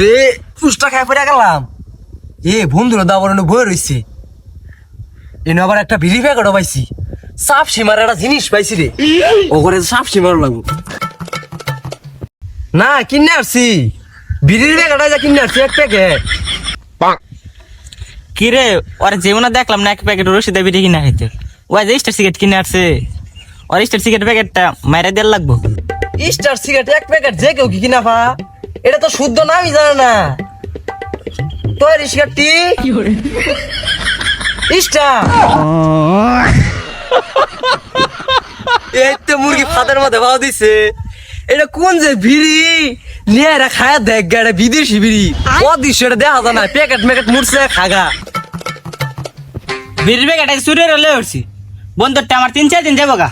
রে ফুসটা খাই পড়ে গেলাম। এ বন্ধুরা দাবার বয়ে রইছে। এনে আবার একটা বিড়ি প্যাকেটও পাইছি। সাপ সীমার একটা জিনিস পাইছি রে। ও করে সাপ সীমার লাগবো। না কিনে আসছি। বিড়ির প্যাকেট যা কিনে আসছি এক প্যাকেট। কি রে ওরা যেমন দেখলাম না এক প্যাকেট রসিদে বিড়ি কিনা খাইতে। ও যে স্টার সিগারেট কিনে আসছে। ওর স্টার সিগারেট প্যাকেটটা মাইরা দেওয়ার লাগবো। স্টার সিগারেট এক প্যাকেট যে কেউ কি কিনা পা এটা তো শুদ্ধ নামই জানে না। তো সিগারেটটি স্টার এই তো মুরগি ফাদের মধ্যে ভাও দিছে। এটা কোন যে ভিড়ি নিয়ে এরা খায়া দেখ গা এটা বিদেশি বিড়ি। অদৃশ্য এটা দেখা যায় না। প্যাকেট ম্যাকেট মুড়ছে খাগা। বিড়ির প্যাকেট চুরি রলে উঠছি। বন্ধুরটা আমার তিন চার দিন যাব গা।